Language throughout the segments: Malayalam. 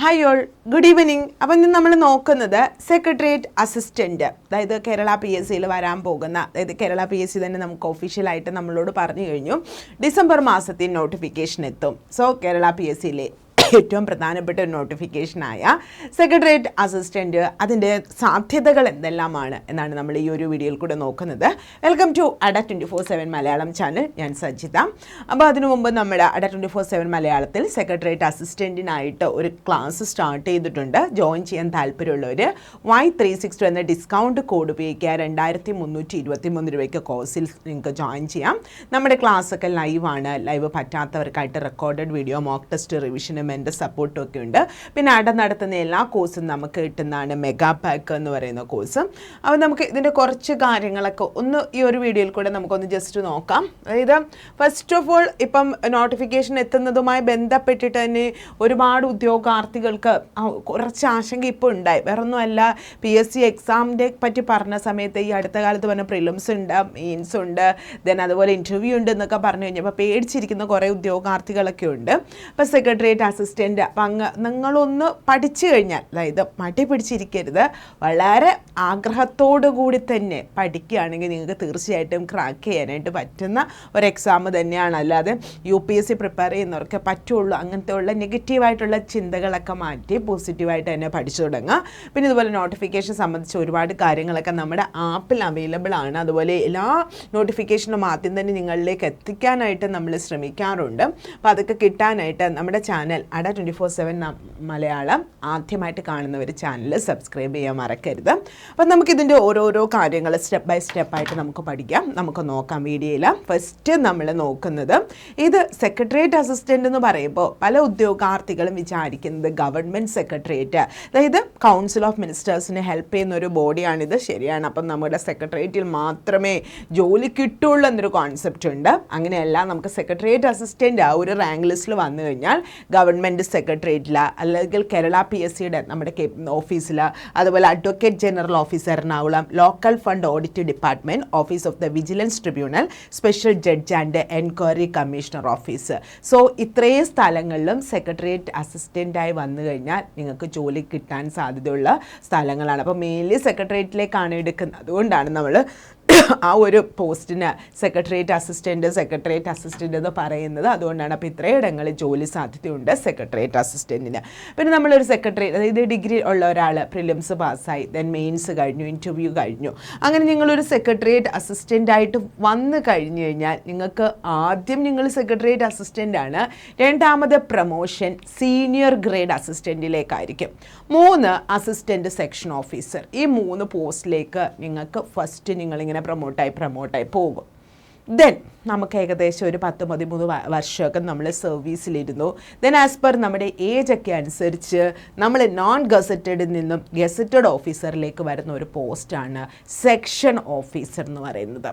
ഹായ് ഓൾ ഗുഡ് ഈവനിങ് അപ്പം ഇന്ന് നമ്മൾ നോക്കുന്നത് സെക്രട്ടേറിയറ്റ് അസിസ്റ്റന്റ് അതായത് കേരള പി എസ് സിയിൽ വരാൻ പോകുന്ന അതായത് കേരള പി എസ് സി തന്നെ നമുക്ക് ഒഫീഷ്യലായിട്ട് നമ്മളോട് പറഞ്ഞു കഴിഞ്ഞു. ഡിസംബർ മാസത്തിൽ നോട്ടിഫിക്കേഷൻ എത്തും. സോ കേരള പി എസ് സിയിലെ ഏറ്റവും പ്രധാനപ്പെട്ട ഒരു നോട്ടിഫിക്കേഷനായ സെക്രട്ടേറിയറ്റ് അസിസ്റ്റന്റ് അതിന്റെ സാധ്യതകൾ എന്തെല്ലാമാണ് എന്നാണ് നമ്മൾ ഈ ഒരു വീഡിയോയിൽ കൂടെ നോക്കുന്നത്. Welcome to Adda twenty four seven Malayalam channel ഞാൻ സജിത. അപ്പോൾ അതിനു മുമ്പ് നമ്മൾ അഡ ട്വന്റി ഫോർ സെവൻ മലയാളത്തിൽ സെക്രട്ടേറിയറ്റ് അസിസ്റ്റന്റിനായിട്ട് ഒരു ക്ലാസ് സ്റ്റാർട്ട് ചെയ്തിട്ടുണ്ട്. ജോയിൻ ചെയ്യാൻ താല്പര്യമുള്ളവർ വൈ ത്രീ സിക്സ് ടു എന്ന ഡിസ്കൗണ്ട് കോഡ് ഉപയോഗിക്കുക. രണ്ടായിരത്തി മുന്നൂറ്റി ഇരുപത്തി മൂന്ന് രൂപയ്ക്ക് കോഴ്സിൽ നിങ്ങൾക്ക് ജോയിൻ ചെയ്യാം. നമ്മുടെ ക്ലാസ്സൊക്കെ ലൈവാണ് ലൈവ് പറ്റാത്തവർക്കായിട്ട് റെക്കോർഡഡ് വീഡിയോ മോക്ക് ടെസ്റ്റ് റിവിഷനും എന്റെ സപ്പോർട്ടും ഒക്കെ ഉണ്ട്. പിന്നെ അട നടത്തുന്ന എല്ലാ കോഴ്സും നമുക്ക് കിട്ടുന്നതാണ് മെഗാ പാക്ക് എന്ന് പറയുന്ന കോഴ്സ് അപ്പോൾ നമുക്ക് ഇതിന്റെ കുറച്ച് കാര്യങ്ങളൊക്കെ ഒന്ന് ഈ ഒരു വീഡിയോയിൽ കൂടെ നമുക്കൊന്ന് ജസ്റ്റ് നോക്കാം. അതായത് ഫസ്റ്റ് ഓഫ് ഓൾ ഇപ്പം നോട്ടിഫിക്കേഷൻ എത്തുന്നതുമായി ബന്ധപ്പെട്ടിട്ട് തന്നെ ഒരുപാട് ഉദ്യോഗാർത്ഥികൾക്ക് കുറച്ച് ആശങ്ക ഇപ്പോൾ ഉണ്ടായി. വേറൊന്നുമല്ല പി എസ് സി എക്സാമിന്റെ പറ്റി പറഞ്ഞ സമയത്ത് ഈ അടുത്ത കാലത്ത് പറഞ്ഞ പ്രിലിംസ് ഉണ്ട് മീൻസ് ഉണ്ട് ദെൻ അതുപോലെ ഇന്റർവ്യൂ ഉണ്ട് എന്നൊക്കെ പറഞ്ഞു കഴിഞ്ഞപ്പോൾ പേടിച്ചിരിക്കുന്ന കുറേ ഉദ്യോഗാർത്ഥികളൊക്കെ ഉണ്ട്. അപ്പോൾ സെക്രട്ടേറിയറ്റ് അസിസ്റ്റന്റ് അപ്പം അങ്ങ് നിങ്ങളൊന്ന് പഠിച്ചു കഴിഞ്ഞാൽ അതായത് മടി പിടിച്ചിരിക്കരുത് വളരെ ആഗ്രഹത്തോടു കൂടി തന്നെ പഠിക്കുകയാണെങ്കിൽ നിങ്ങൾക്ക് തീർച്ചയായിട്ടും ക്രാക്ക് ചെയ്യാനായിട്ട് പറ്റുന്ന ഒരു എക്സാം തന്നെയാണ്. അല്ലാതെ U P S C prepare ചെയ്യുന്നവർക്ക് പറ്റുള്ളൂ അങ്ങനത്തെ ഉള്ള നെഗറ്റീവായിട്ടുള്ള ചിന്തകളൊക്കെ മാറ്റി പോസിറ്റീവായിട്ട് തന്നെ പഠിച്ചു തുടങ്ങുക. പിന്നെ ഇതുപോലെ നോട്ടിഫിക്കേഷൻ സംബന്ധിച്ച് ഒരുപാട് കാര്യങ്ങളൊക്കെ നമ്മുടെ ആപ്പിൽ അവൈലബിൾ ആണ്. അതുപോലെ എല്ലാ നോട്ടിഫിക്കേഷനും ആദ്യം തന്നെ നിങ്ങളിലേക്ക് എത്തിക്കാനായിട്ട് നമ്മൾ ശ്രമിക്കാറുണ്ട്. അപ്പോൾ അതൊക്കെ കിട്ടാനായിട്ട് നമ്മുടെ ചാനൽ അട ട്വന്റി ഫോർ സെവൻ മലയാളം ആദ്യമായിട്ട് കാണുന്നവർ ചാനൽ സബ്സ്ക്രൈബ് ചെയ്യാൻ മറക്കരുത്. അപ്പം നമുക്കിതിന്റെ ഓരോരോ കാര്യങ്ങൾ സ്റ്റെപ്പ് ബൈ സ്റ്റെപ്പായിട്ട് നമുക്ക് പഠിക്കാം. നമുക്ക് നോക്കാം വീഡിയോയിൽ. ഫസ്റ്റ് നമ്മൾ നോക്കുന്നത് ഇത് സെക്രട്ടേറിയറ്റ് അസിസ്റ്റന്റ് എന്ന് പറയുമ്പോൾ പല ഉദ്യോഗാർത്ഥികളും വിചാരിക്കുന്നത് ഗവൺമെന്റ് സെക്രട്ടേറിയറ്റ് അതായത് കൗൺസിൽ ഓഫ് മിനിസ്റ്റേഴ്സിനെ ഹെൽപ്പ് ചെയ്യുന്ന ഒരു ബോഡിയാണിത് ശരിയാണ്. അപ്പം നമ്മുടെ സെക്രട്ടേറിയറ്റിൽ മാത്രമേ ജോലി കിട്ടുള്ളൂ എന്നൊരു കോൺസെപ്റ്റ് ഉണ്ട്. അങ്ങനെയല്ല നമുക്ക് സെക്രട്ടേറിയറ്റ് അസിസ്റ്റന്റ് ആ ഒരു റാങ്ക് ലിസ്റ്റിൽ വന്നു കഴിഞ്ഞാൽ ഗവൺമെന്റ് സെക്രട്ടേറിയറ്റിൽ അല്ലെങ്കിൽ കേരള പി എസ് സിയുടെ നമ്മുടെ ഓഫീസിൽ അതുപോലെ advocate general office Ernakulam local fund audit department office of the vigilance tribunal special judge and enquiry commissioner office so ഇത്രയും സ്ഥലങ്ങളിലും സെക്രട്ടേറിയറ്റ് അസിസ്റ്റന്റായി വന്നു കഴിഞ്ഞാൽ നിങ്ങൾക്ക് ജോലി കിട്ടാൻ സാധ്യതയുള്ള സ്ഥലങ്ങളാണ്. അപ്പോൾ മെയിൻലി സെക്രട്ടേറിയറ്റിലേക്കാണ് എടുക്കുന്നത്. അതുകൊണ്ടാണ് നമ്മൾ ആ ഒരു പോസ്റ്റിന് സെക്രട്ടേറിയറ്റ് അസിസ്റ്റന്റ് സെക്രട്ടേറിയറ്റ് അസിസ്റ്റന്റ് എന്ന് പറയുന്നത് അതുകൊണ്ടാണ്. അപ്പോൾ ഇത്രയിടങ്ങളിൽ ജോലി സാധ്യതയുണ്ട് സെക്രട്ടേറിയറ്റ് അസിസ്റ്റന്റിന് പിന്നെ നമ്മളൊരു സെക്രട്ടറി അതായത് ഡിഗ്രി ഉള്ള ഒരാൾ പ്രിലിംസ് പാസ്സായി ദെൻ മെയിൻസ് കഴിഞ്ഞു ഇന്റർവ്യൂ കഴിഞ്ഞു. അങ്ങനെ നിങ്ങളൊരു സെക്രട്ടേറിയറ്റ് അസിസ്റ്റന്റ് ആയിട്ട് വന്നു കഴിഞ്ഞു കഴിഞ്ഞാൽ നിങ്ങൾക്ക് ആദ്യം നിങ്ങൾ സെക്രട്ടേറിയറ്റ് അസിസ്റ്റന്റ് ആണ്. രണ്ടാമത് പ്രൊമോഷൻ സീനിയർ ഗ്രേഡ് അസിസ്റ്റന്റിലേക്കായിരിക്കും മൂന്ന് അസിസ്റ്റന്റ് സെക്ഷൻ ഓഫീസർ. ഈ മൂന്ന് പോസ്റ്റിലേക്ക് നിങ്ങൾക്ക് ഫസ്റ്റ് നിങ്ങളിങ്ങനെ പ്രൊമോട്ടായി പ്രൊമോട്ടായി പോകും. ദെൻ നമുക്ക് ഏകദേശം ഒരു പത്ത് പതിമൂന്ന് വർഷമൊക്കെ നമ്മൾ സർവീസിലിരുന്നു ദെൻ ആസ് പെർ നമ്മുടെ ഏജ് ഒക്കെ അനുസരിച്ച് നമ്മൾ നോൺ ഗസറ്റഡിൽ നിന്നും ഗസറ്റഡ് ഓഫീസറിലേക്ക് വരുന്ന ഒരു പോസ്റ്റാണ് സെക്ഷൻ ഓഫീസർ എന്ന് പറയുന്നത്.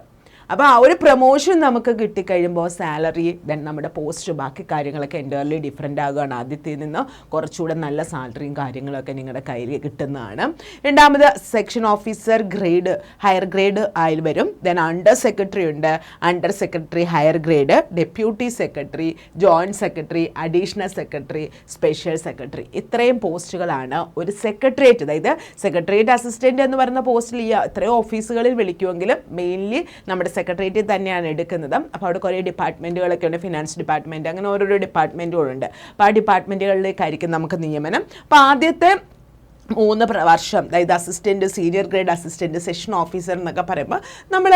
അപ്പോൾ ആ ഒരു പ്രൊമോഷൻ നമുക്ക് കിട്ടിക്കഴിയുമ്പോൾ സാലറി ദെൻ നമ്മുടെ പോസ്റ്റ് ബാക്കി കാര്യങ്ങളൊക്കെ എന്റെ ഡിഫറെന്റ് ആകുകയാണ്. ആദ്യത്തിൽ നിന്ന് കുറച്ചുകൂടെ നല്ല സാലറിയും കാര്യങ്ങളൊക്കെ നിങ്ങളുടെ കയ്യിൽ കിട്ടുന്നതാണ്. രണ്ടാമത് section officer grade higher grade ആയി വരും. ദെൻ അണ്ടർ സെക്രട്ടറി ഉണ്ട്. Under secretary higher grade deputy secretary joint secretary additional secretary special secretary ഇത്രയും പോസ്റ്റുകളാണ് ഒരു സെക്രട്ടേറിയറ്റ് അതായത് സെക്രട്ടേറിയറ്റ് അസിസ്റ്റന്റ് എന്ന് പറയുന്ന പോസ്റ്റിൽ ഈ ഇത്രയും ഓഫീസുകളിൽ വിളിക്കുമെങ്കിലും മെയിൻലി നമ്മുടെ സെക്രട്ടേറിയറ്റിൽ തന്നെയാണ് എടുക്കുന്നത്. അപ്പോൾ അവിടെ കുറേ ഡിപ്പാർട്ട്മെന്റുകളൊക്കെ ഉണ്ട് ഫിനാൻസ് ഡിപ്പാർട്ട്മെന്റ് അങ്ങനെ ഓരോരോ ഡിപ്പാർട്ട്മെന്റുകളുണ്ട് അപ്പോൾ ആ ഡിപ്പാർട്ട്മെന്റുകളിലേക്കായിരിക്കും നമുക്ക് നിയമനം. അപ്പോൾ ആദ്യത്തെ മൂന്ന് വർഷം. അതായത് assistant senior grade assistant section officer എന്നൊക്കെ പറയുമ്പോൾ നമ്മൾ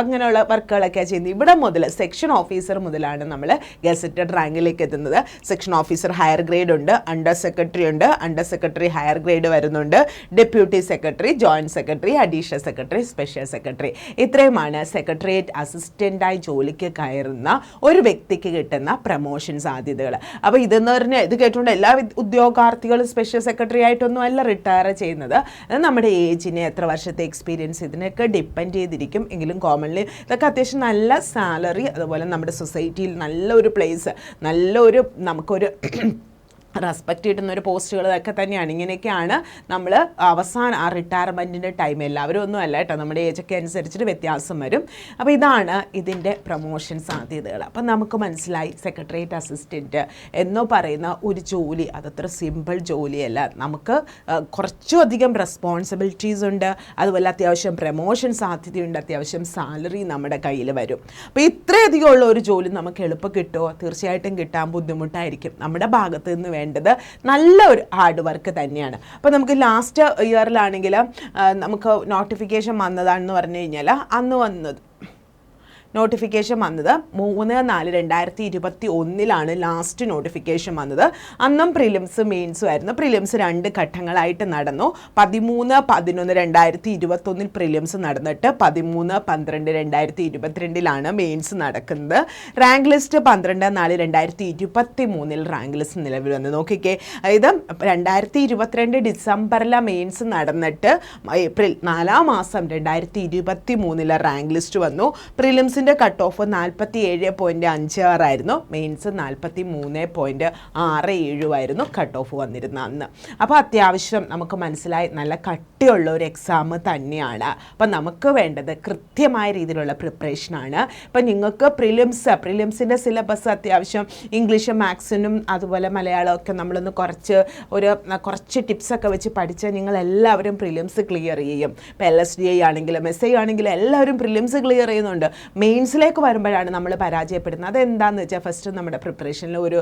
അങ്ങനെയുള്ള വർക്കുകളൊക്കെ ചെയ്യുന്നത് ഇവിടെ മുതൽ സെക്ഷൻ ഓഫീസർ മുതലാണ് നമ്മൾ ഗസറ്റഡ് റാങ്കിലേക്ക് എത്തുന്നത്. സെക്ഷൻ ഓഫീസർ ഹയർ ഗ്രേഡ് ഉണ്ട് അണ്ടർ സെക്രട്ടറി ഉണ്ട് അണ്ടർ സെക്രട്ടറി ഹയർ ഗ്രേഡ് വരുന്നുണ്ട്. Deputy secretary joint secretary additional secretary special secretary ഇത്രയുമാണ് സെക്രട്ടേറിയറ്റ് അസിസ്റ്റന്റായി ജോലിക്ക് കയറുന്ന ഒരു വ്യക്തിക്ക് കിട്ടുന്ന പ്രൊമോഷൻ സാധ്യതകൾ അപ്പോൾ ഇതെന്ന് പറഞ്ഞാൽ ഇത് കേട്ടുകൊണ്ട് എല്ലാ ഉദ്യോഗാർത്ഥികളും സ്പെഷ്യൽ സെക്രട്ടറി ആയിട്ടൊന്നും അല്ല റിട്ടയർ ചെയ്യുന്നത്. നമ്മുടെ ഏജിനെ എത്ര വർഷത്തെ എക്സ്പീരിയൻസ് ഇതിനൊക്കെ ഡിപ്പെൻഡ് ചെയ്തിരിക്കും. എങ്കിലും കോമൺലി ഇതൊക്കെ അത്യാവശ്യം നല്ല സാലറി അതുപോലെ നമ്മുടെ സൊസൈറ്റിയിൽ നല്ലൊരു പ്ലേസ് നല്ലൊരു നമുക്കൊരു റെസ്പെക്റ്റ് കിട്ടുന്ന ഒരു പോസ്റ്റുകൾ ഇതൊക്കെ തന്നെയാണ്. ഇങ്ങനെയൊക്കെയാണ് നമ്മൾ അവസാനം ആ റിട്ടയർമെന്റിന്റെ ടൈം എല്ലാവരും ഒന്നും അല്ല കേട്ടോ നമ്മുടെ ഏജൊക്കെ അനുസരിച്ചിട്ട് വ്യത്യാസം വരും. അപ്പോൾ ഇതാണ് ഇതിന്റെ പ്രൊമോഷൻ സാധ്യതകൾ. അപ്പം നമുക്ക് മനസ്സിലായി സെക്രട്ടേറിയറ്റ് അസിസ്റ്റന്റ് എന്നോ പറയുന്ന ഒരു ജോലി അതത്ര സിമ്പിൾ ജോലിയല്ല. നമുക്ക് കുറച്ചധികം റെസ്പോൺസിബിലിറ്റീസ് ഉണ്ട്. അതുപോലെ അത്യാവശ്യം പ്രൊമോഷൻ സാധ്യതയുണ്ട് അത്യാവശ്യം സാലറി നമ്മുടെ കയ്യിൽ വരും. അപ്പോൾ ഇത്രയധികം ഉള്ള ഒരു ജോലി നമുക്ക് എളുപ്പം കിട്ടുമോ തീർച്ചയായിട്ടും കിട്ടാൻ ബുദ്ധിമുട്ടായിരിക്കും. നമ്മുടെ ഭാഗത്ത് നിന്ന് വേണ്ടത്. നല്ല ഒരു ഹാർഡ് വർക്ക് തന്നെയാണ്. അപ്പോൾ നമുക്ക് ലാസ്റ്റ് ഇയറിലാണെങ്കിൽ നമുക്ക് നോട്ടിഫിക്കേഷൻ വന്നതാണെന്ന് പറഞ്ഞു കഴിഞ്ഞാൽ അന്ന് വന്നത് നോട്ടിഫിക്കേഷൻ വന്നത്. മൂന്ന് നാല് രണ്ടായിരത്തി ഇരുപത്തി ഒന്നിലാണ് ലാസ്റ്റ് നോട്ടിഫിക്കേഷൻ വന്നത്. അന്നും പ്രിലിംസ് മെയിൻസും ആയിരുന്നു പ്രിലിംസ് രണ്ട് ഘട്ടങ്ങളായിട്ട് നടന്നു. പതിമൂന്ന് പതിനൊന്ന് രണ്ടായിരത്തി ഇരുപത്തൊന്നിൽ പ്രിലിംസ് നടന്നിട്ട് പതിമൂന്ന് പന്ത്രണ്ട് രണ്ടായിരത്തി ഇരുപത്തിരണ്ടിലാണ് മെയിൻസ് നടക്കുന്നത്. റാങ്ക് ലിസ്റ്റ് പന്ത്രണ്ട് നാല് രണ്ടായിരത്തി ഇരുപത്തി മൂന്നിൽ റാങ്ക് ലിസ്റ്റ് നിലവിൽ വന്നു. നോക്കിക്കേ അതായത് രണ്ടായിരത്തി ഇരുപത്തിരണ്ട് ഡിസംബറിലെ മെയിൻസ് നടന്നിട്ട് ഏപ്രിൽ നാലാം മാസം രണ്ടായിരത്തി ഇരുപത്തി മൂന്നിലെ റാങ്ക് ലിസ്റ്റ് വന്നു പ്രിലിംസിന്റെ കട്ട് ഓഫ് നാൽപ്പത്തി ഏഴ് പോയിന്റ് അഞ്ച് ആറായിരുന്നു മെയിൻസ് നാൽപ്പത്തി മൂന്ന് പോയിന്റ് ആറ് ഏഴുമായിരുന്നു കട്ട് ഓഫ് വന്നിരുന്ന അന്ന്. അപ്പോൾ അത്യാവശ്യം നമുക്ക് മനസ്സിലായി നല്ല കട്ടിയുള്ള ഒരു എക്സാം തന്നെയാണ്. അപ്പം നമുക്ക് വേണ്ടത് കൃത്യമായ രീതിയിലുള്ള പ്രിപ്പറേഷനാണ് ഇപ്പം നിങ്ങൾക്ക് പ്രിലിംസ് പ്രിലിംസിന്റെ സിലബസ് അത്യാവശ്യം ഇംഗ്ലീഷ് മാത്സിനും അതുപോലെ മലയാളമൊക്കെ നമ്മളൊന്ന് കുറച്ച് ഒരു കുറച്ച് ടിപ്സൊക്കെ വെച്ച് പഠിച്ചാൽ നിങ്ങൾ എല്ലാവരും പ്രിലിംസ് ക്ലിയർ ചെയ്യും. ഇപ്പോൾ എൽ എസ് ഡി ഐ ആണെങ്കിലും എസ് ഐ ആണെങ്കിലും എല്ലാവരും പ്രിലിംസ് ക്ലിയർ ചെയ്യുന്നുണ്ട്. മെയിൻസിലേക്ക് വരുമ്പോഴാണ് നമ്മൾ പരാജയപ്പെടുന്നത്. അതെന്താണെന്ന് വെച്ചാൽ ഫസ്റ്റ് നമ്മുടെ പ്രിപ്പറേഷനിൽ ഒരു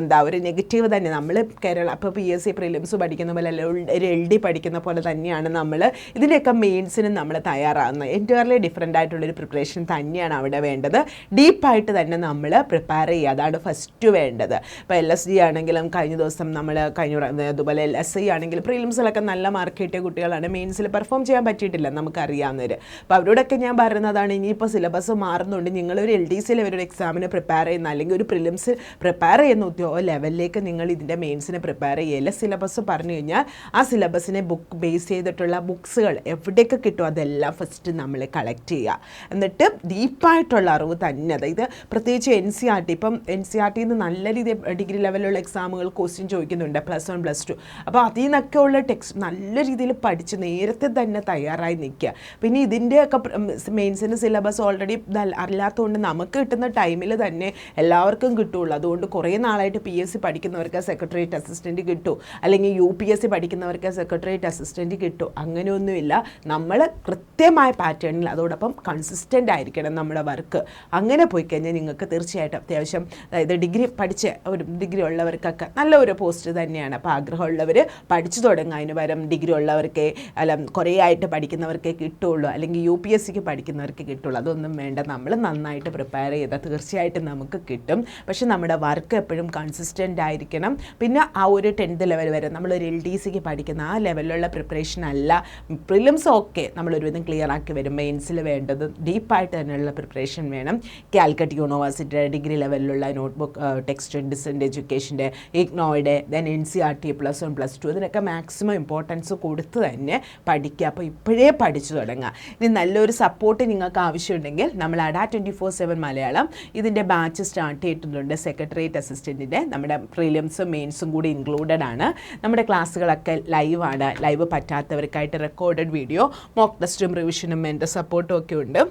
എന്താ ഒരു നെഗറ്റീവ് തന്നെ. നമ്മൾ കേരള ഇപ്പോൾ പി എസ് സി പ്രിലിംസ് പഠിക്കുന്ന പോലെ അല്ല ഒരു എൽ ഡി പഠിക്കുന്ന പോലെ തന്നെയാണ് നമ്മൾ ഇതിന്റെയൊക്കെ മെയിൻസിനും നമ്മൾ തയ്യാറാകുന്നത് എന്റയർലി ഡിഫറെന്റ് ആയിട്ടുള്ളൊരു പ്രിപ്പറേഷൻ തന്നെയാണ് അവിടെ വേണ്ടത്. ഡീപ്പായിട്ട് തന്നെ നമ്മൾ പ്രിപ്പയർ ചെയ്യുക. അതാണ് ഫസ്റ്റ് വേണ്ടത്. ഇപ്പോൾ എൽ എസ് ഡി ആണെങ്കിലും കഴിഞ്ഞ ദിവസം നമ്മൾ കഴിഞ്ഞ അതുപോലെ എൽ എസ് ഐ ആണെങ്കിലും പ്രിലിംസിലൊക്കെ നല്ല മാർക്ക് കിട്ടിയ കുട്ടികളാണ് മെയിൻസിൽ പെർഫോം ചെയ്യാൻ പറ്റിയിട്ടില്ല നമുക്കറിയാവുന്നവർ അപ്പോൾ അവരോടൊക്കെ ഞാൻ പറയുന്നതാണ് ഇനിയിപ്പോൾ സിലബസ് മാറുന്നുണ്ട്. നിങ്ങളൊരു എൽ ഡി സി ലെവലൊരു എക്സാമിന് പ്രിപ്പയർ ചെയ്യുന്ന അല്ലെങ്കിൽ ഒരു പ്രിലിംസ് പ്രിപ്പയർ ചെയ്യുന്ന ഉദ്യോഗ ലെവലിലേക്ക് നിങ്ങൾ ഇതിന്റെ മെയിൻസിന് പ്രിപ്പയർ ചെയ്യില്ല സിലബസ് പറഞ്ഞു കഴിഞ്ഞാൽ ആ സിലബസിനെ ബുക്ക് ബേസ് ചെയ്തിട്ടുള്ള ബുക്സുകൾ എവിടെയൊക്കെ കിട്ടും അതെല്ലാം ഫസ്റ്റ് നമ്മൾ കളക്ട് ചെയ്യുക. എന്നിട്ട് ഡീപ്പായിട്ടുള്ള അറിവ് തന്നെ അതായത് പ്രത്യേകിച്ച് എൻ സി ആർ ടി ഇപ്പം എൻ സി ആർ ടിന്ന് നല്ല രീതിയിൽ ഡിഗ്രി ലെവലിലുള്ള എക്സാമുകൾ ക്വസ്റ്റ്യൻ ചോദിക്കുന്നുണ്ട്. പ്ലസ് വൺ പ്ലസ് ടു അപ്പോൾ അതിൽ നിന്നൊക്കെ ഉള്ള ടെക്സ്റ്റ് നല്ല രീതിയിൽ പഠിച്ച് നേരത്തെ തന്നെ തയ്യാറായി നിൽക്കുക. പിന്നെ ഇതിന്റെയൊക്കെ മെയിൻസിന്റെ സിലബസ് ഓൾറെഡി അല്ലാത്തതുകൊണ്ട് നമുക്ക് കിട്ടുന്ന ടൈമിൽ തന്നെ എല്ലാവർക്കും കിട്ടുള്ളൂ. അതുകൊണ്ട് കുറേ നാളായിട്ട് പി എസ് സി പഠിക്കുന്നവർക്ക് സെക്രട്ടേറിയറ്റ് അസിസ്റ്റന്റ് കിട്ടും. അല്ലെങ്കിൽ യു പി എസ് സി പഠിക്കുന്നവർക്ക് സെക്രട്ടേറിയറ്റ് അസിസ്റ്റന്റ് കിട്ടും. അങ്ങനെയൊന്നുമില്ല. നമ്മൾ കൃത്യമായ പാറ്റേണിൽ അതോടൊപ്പം കൺസിസ്റ്റന്റ് ആയിരിക്കണം നമ്മുടെ വർക്ക് അങ്ങനെ പോയി കഴിഞ്ഞാൽ നിങ്ങൾക്ക് തീർച്ചയായിട്ടും അത്യാവശ്യം അതായത് ഡിഗ്രി പഠിച്ച ഒരു ഡിഗ്രി ഉള്ളവർക്കൊക്കെ നല്ല ഒരു പോസ്റ്റ് തന്നെയാണ്. അപ്പോൾ ആഗ്രഹമുള്ളവർ പഠിച്ചു തുടങ്ങുക. അതിന് ഡിഗ്രി ഉള്ളവർക്ക് അല്ല കുറേ ആയിട്ട് പഠിക്കുന്നവർക്കേ കിട്ടുള്ളൂ. അല്ലെങ്കിൽ യു പി എസ് സിക്ക് പഠിക്കുന്നവർക്ക് കിട്ടുള്ളൂ. അതൊന്നും വേണ്ട. നമ്മൾ നന്നായിട്ട് പ്രിപ്പയർ ചെയ്താൽ തീർച്ചയായിട്ടും നമുക്ക് കിട്ടും. പക്ഷെ നമ്മുടെ വർക്ക് എപ്പോഴും കൺസിസ്റ്റന്റ് ആയിരിക്കണം. പിന്നെ ആ ഒരു ടെൻത്ത് ലെവൽ വരെ നമ്മളൊരു എൽ ഡി സിക്ക് പഠിക്കുന്ന ആ ലെവലിലുള്ള പ്രിപ്പറേഷൻ അല്ല. പ്രിലിംസ് ഓക്കെ നമ്മളൊരുവിധം ക്ലിയർ ആക്കി വരും. മെയിൻസിൽ വേണ്ടത് ഡീപ്പായിട്ട് തന്നെയുള്ള പ്രിപ്പറേഷൻ വേണം. കാലിക്കറ്റ് യൂണിവേഴ്സിറ്റിയുടെ ഡിഗ്രി ലെവലിലുള്ള നോട്ട്ബുക്ക് ടെക്സ്റ്റ് ഡിസ്റ്റന്റ് എഡ്യൂക്കേഷന്റെ ഇഗ്നോയുടെ then N C R T plus one plus two ഇതിനൊക്കെ മാക്സിമം ഇമ്പോർട്ടൻസ് കൊടുത്ത് തന്നെ പഠിക്കുക. അപ്പോൾ ഇപ്പോഴേ പഠിച്ചു തുടങ്ങുക. ഇനി നല്ലൊരു സപ്പോർട്ട് നിങ്ങൾക്ക് ആവശ്യമുണ്ടെങ്കിൽ നമ്മൾ Adda twenty four seven Malayalam. ഇതിന്റെ ബാച്ച് സ്റ്റാർട്ട് ചെയ്തിട്ടുണ്ട് സെക്രട്ടേറിയറ്റ് അസിസ്റ്റന്റിന്റെ നമ്മുടെ പ്രീലിയംസും മെയിൻസും കൂടി ഇൻക്ലൂഡഡ് ആണ്. നമ്മുടെ ക്ലാസ്സുകളൊക്കെ ലൈവാണ് ലൈവ് പറ്റാത്തവർക്കായിട്ട് റെക്കോർഡഡ് വീഡിയോ മോക്ക് ടെസ്റ്റും റിവിഷനും എന്റെ സപ്പോർട്ടും ഒക്കെ ഉണ്ട്.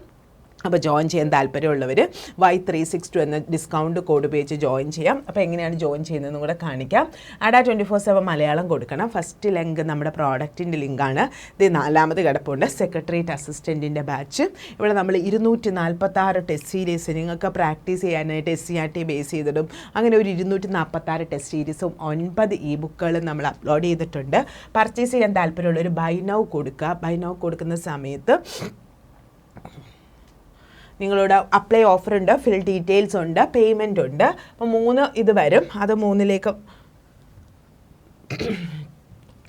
അപ്പോൾ ജോയിൻ ചെയ്യാൻ താല്പര്യമുള്ളവർ വൈ ത്രീ സിക്സ് ടു എന്ന ഡിസ്കൗണ്ട് കോഡ് ഉപയോഗിച്ച് ജോയിൻ ചെയ്യാം. അപ്പോൾ എങ്ങനെയാണ് ജോയിൻ ചെയ്യുന്നതെന്ന് കൂടെ കാണിക്കാം. അടാ ട്വന്റി ഫോർ സെവൻ മലയാളം കൊടുക്കണം. ഫസ്റ്റ് ലിങ്ക് നമ്മുടെ പ്രോഡക്റ്റിന്റെ ലിങ്കാണ് ഇത് നാലാമത് കിടപ്പുണ്ട്. സെക്രട്ടേറിയറ്റ് അസിസ്റ്റന്റിന്റെ ബാച്ച് ഇവിടെ നമ്മൾ ഇരുന്നൂറ്റി നാൽപ്പത്താറ് ടെസ്റ്റ് സീരീസ് നിങ്ങൾക്ക് പ്രാക്ടീസ് ചെയ്യാനായിട്ട് S C R T base ചെയ്തിടും. അങ്ങനെ ഒരു ഇരുന്നൂറ്റി നാൽപ്പത്താറ് ടെസ്റ്റ് സീരീസും ഒൻപത് ഇ ബുക്കുകളും നമ്മൾ അപ്ലോഡ് ചെയ്തിട്ടുണ്ട്. പർച്ചേസ് ചെയ്യാൻ താല്പര്യമുള്ളവർ ബൈ നൗ കൊടുക്കുക. ബൈ നൗ കൊടുക്കുന്ന സമയത്ത് നിങ്ങളോട് അപ്ലൈ ഓഫർ ഉണ്ട് ഫിൽ ഡീറ്റെയിൽസ് ഉണ്ട് പേയ്മെന്റ് ഉണ്ട്. അപ്പോൾ മൂന്ന് ഇത് വരും. അത് മൂന്നിലേക്ക്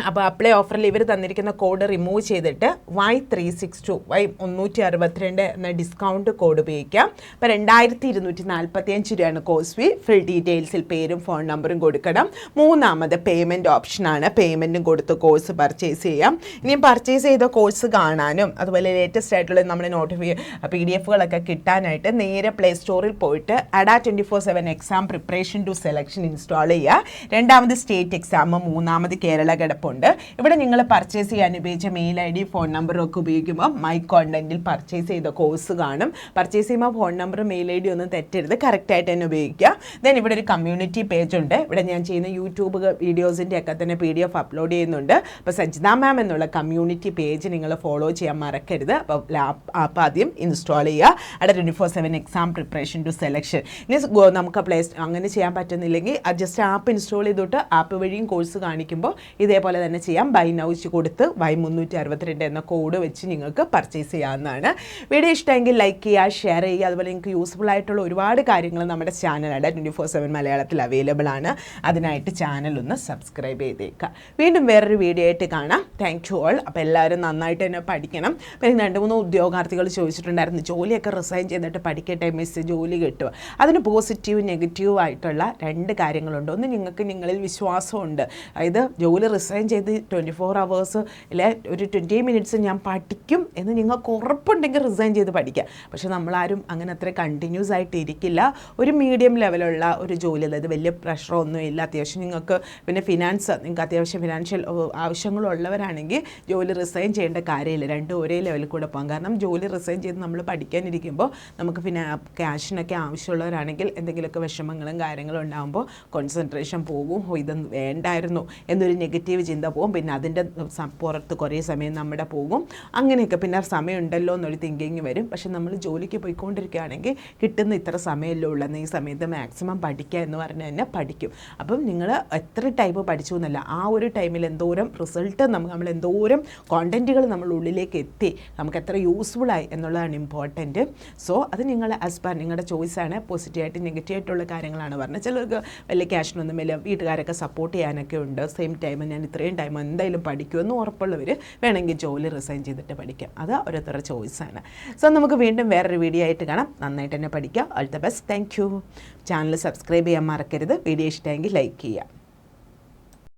അപ്പോൾ അപ്ലൈ ഓഫറിൽ ഇവർ തന്നിരിക്കുന്ന കോഡ് റിമൂവ് ചെയ്തിട്ട് Y three six two Y മുന്നൂറ്റി അറുപത്തിരണ്ട് എന്ന ഡിസ്കൗണ്ട് കോഡ് ഉപയോഗിക്കാം. അപ്പോൾ രണ്ടായിരത്തി ഇരുന്നൂറ്റി നാൽപ്പത്തി അഞ്ച് രൂപയാണ് കോഴ്സ് ഫീ ഫുൾ ഡീറ്റെയിൽസിൽ പേരും ഫോൺ നമ്പറും കൊടുക്കണം. മൂന്നാമത് പേയ്മെന്റ് ഓപ്ഷനാണ് പേയ്മെന്റും കൊടുത്ത് കോഴ്സ് പർച്ചേസ് ചെയ്യാം. ഇനിയും പർച്ചേസ് ചെയ്ത കോഴ്സ് കാണാനും അതുപോലെ ലേറ്റസ്റ്റ് ആയിട്ടുള്ള നമ്മുടെ നോട്ടിഫി പി ഡി എഫുകളൊക്കെ കിട്ടാനായിട്ട് നേരെ പ്ലേ സ്റ്റോറിൽ പോയിട്ട് Adda twenty four seven exam preparation to selection install ചെയ്യുക. രണ്ടാമത് സ്റ്റേറ്റ് എക്സാം മൂന്നാമത് കേരള കിടപ്പുണ്ട് ഇവിടെ നിങ്ങൾ പർച്ചേസ് ചെയ്യാൻ ഉപയോഗിച്ച മെയിൽ ഐ ഡി ഫോൺ നമ്പറും ഒക്കെ ഉപയോഗിക്കുമ്പോൾ മൈ കോണ്ടന്റിൽ പർച്ചേസ് ചെയ്ത കോഴ്സ് കാണും. പർച്ചേസ് ചെയ്യുമ്പോൾ phone number mail I D ഒന്നും തെറ്റരുത്. കറക്റ്റായിട്ട് തന്നെ ഉപയോഗിക്കുക. ദെൻ ഇവിടെ ഒരു കമ്മ്യൂണിറ്റി പേജ് ഉണ്ട്. ഇവിടെ ഞാൻ ചെയ്യുന്ന യൂട്യൂബ് വീഡിയോസിന്റെ ഒക്കെ തന്നെ പി ഡി എഫ് അപ്ലോഡ് ചെയ്യുന്നുണ്ട്. അപ്പോൾ സജിത മാം എന്നുള്ള കമ്മ്യൂണിറ്റി പേജ് നിങ്ങൾ ഫോളോ ചെയ്യാൻ മറക്കരുത്. അപ്പോൾ ആപ്പ് ആദ്യം ഇൻസ്റ്റാൾ ചെയ്യുക. അവിടെ twenty four seven exam preparation to selection ഇനി നമുക്ക് പ്ലേ അങ്ങനെ ചെയ്യാൻ പറ്റുന്നില്ലെങ്കിൽ ജസ്റ്റ് ആപ്പ് ഇൻസ്റ്റാൾ ചെയ്തിട്ട് ആപ്പ് വഴിയും കോഴ്സ് കാണിക്കുമ്പോൾ ഇതേപോലെ തന്നെ ചെയ്യാം. ബൈ നൗച്ച് കൊടുത്ത് വൈ മുന്നൂറ്റി അറുപത്തിരണ്ട് എന്ന കോഡ് വെച്ച് നിങ്ങൾക്ക് പർച്ചേസ് ചെയ്യാവുന്നതാണ്. വീഡിയോ ഇഷ്ടമെങ്കിൽ ലൈക്ക് ചെയ്യുക ഷെയർ ചെയ്യുക. അതുപോലെ നിങ്ങൾക്ക് യൂസ്ഫുൾ ആയിട്ടുള്ള ഒരുപാട് കാര്യങ്ങൾ നമ്മുടെ ചാനലാണ് ട്വന്റി ഫോർ സെവൻ മലയാളത്തിൽ അവൈലബിൾ ആണ്. അതിനായിട്ട് ചാനൽ ഒന്ന് സബ്സ്ക്രൈബ് ചെയ്തേക്കുക. വീണ്ടും വേറൊരു വീഡിയോ ആയിട്ട് കാണാം. താങ്ക് യു ഓൾ അപ്പോൾ എല്ലാവരും നന്നായിട്ട് തന്നെ പഠിക്കണം. പിന്നെ രണ്ട് മൂന്ന് ഉദ്യോഗാർത്ഥികൾ ചോദിച്ചിട്ടുണ്ടായിരുന്നു. ജോലിയൊക്കെ റിസൈൻ ചെയ്തിട്ട് പഠിക്കട്ടെ മിസ് ജോലി കിട്ടുക അതിന് പോസിറ്റീവ് നെഗറ്റീവ് ആയിട്ടുള്ള രണ്ട് കാര്യങ്ങളുണ്ട്. ഒന്ന് നിങ്ങൾക്ക് നിങ്ങളിൽ വിശ്വാസമുണ്ട്. അതായത് ജോലി റിസൈൻ ചെയ്ത് ട്വന്റി ഫോർ അവേഴ്സ് അല്ലെ ഒരു ട്വന്റി മിനിറ്റ്സ് ഞാൻ പഠിക്കും എന്ന് നിങ്ങൾക്ക് ഉറപ്പുണ്ടെങ്കിൽ റിസൈൻ ചെയ്ത് പഠിക്കുക. പക്ഷെ നമ്മളാരും അങ്ങനെ അത്ര കണ്ടിന്യൂസ് ആയിട്ട് ഇരിക്കില്ല. ഒരു മീഡിയം ലെവലുള്ള ഒരു ജോലി അതായത് വലിയ പ്രഷറൊന്നും ഇല്ല. അത്യാവശ്യം നിങ്ങൾക്ക് പിന്നെ ഫിനാൻസ് നിങ്ങൾക്ക് അത്യാവശ്യം ഫിനാൻഷ്യൽ ആവശ്യങ്ങളുള്ളവരാണെങ്കിൽ ജോലി റിസൈൻ ചെയ്യേണ്ട കാര്യമില്ല. രണ്ടും ഒരേ ലെവലിൽ കൂടെ പോകാം. കാരണം ജോലി റിസൈൻ ചെയ്ത് നമ്മൾ പഠിക്കാനിരിക്കുമ്പോൾ നമുക്ക് ഫിനാ ക്യാഷിനൊക്കെ ആവശ്യമുള്ളവരാണെങ്കിൽ എന്തെങ്കിലുമൊക്കെ വിഷമങ്ങളും കാര്യങ്ങളും ഉണ്ടാകുമ്പോൾ കോൺസെൻട്രേഷൻ പോകും. ഇതൊന്നും വേണ്ടായിരുന്നു എന്നൊരു നെഗറ്റീവ് ചിന്ത പോകും. പിന്നെ അതിന്റെ പുറത്ത് കുറേ സമയം നമ്മുടെ പോകും. അങ്ങനെയൊക്കെ പിന്നെ സമയമുണ്ടല്ലോ എന്നൊരു തിങ്കിങ് വരും. പക്ഷെ നമ്മൾ ജോലിക്ക് പോയിക്കൊണ്ടിരിക്കുകയാണെങ്കിൽ കിട്ടുന്ന ഇത്ര സമയമല്ലോ ഉള്ളെന്ന് ഈ സമയത്ത് മാക്സിമം പഠിക്കുക എന്ന് പറഞ്ഞ് തന്നെ പഠിക്കും. അപ്പം നിങ്ങൾ എത്ര ടൈപ്പ് പഠിച്ചു എന്നല്ല ആ ഒരു ടൈമിൽ എന്തോരം റിസൾട്ട് നമുക്ക് നമ്മൾ എന്തോരം കോണ്ടന്റുകൾ നമ്മൾ ഉള്ളിലേക്ക് എത്തി. നമുക്ക് എത്ര യൂസ്ഫുള്ളായി എന്നുള്ളതാണ് ഇമ്പോർട്ടന്റ് സോ അത് നിങ്ങൾ ആസ് പെർ നിങ്ങളുടെ ചോയ്സാണ് പോസിറ്റീവായിട്ട് നെഗറ്റീവായിട്ടുള്ള കാര്യങ്ങളാണ് പറഞ്ഞത്. ചിലർക്ക് വലിയ ക്യാഷിനൊന്നും വലിയ വീട്ടുകാരൊക്കെ സപ്പോർട്ട് ചെയ്യാനൊക്കെ ഉണ്ട്. സെയിം ടൈം ഞാൻ ഇത്രയും ടൈം എന്തായാലും പഠിക്കുമെന്ന് ഉറപ്പുള്ളവർ വേണമെങ്കിൽ ജോലി റിസൈൻ ചെയ്തിട്ട് പഠിക്കാം. അത് ഓരോരുത്തരുടെ ചോയ്സാണ് സോ നമുക്ക് വീണ്ടും വേറൊരു വീഡിയോ ആയിട്ട് കാണാം. നന്നായിട്ട് തന്നെ പഠിക്കാം. All the best thank you channel subscribe ചെയ്യാൻ മറക്കരുത്. വീഡിയോ ഇഷ്ടമെങ്കിൽ ലൈക്ക് ചെയ്യുക.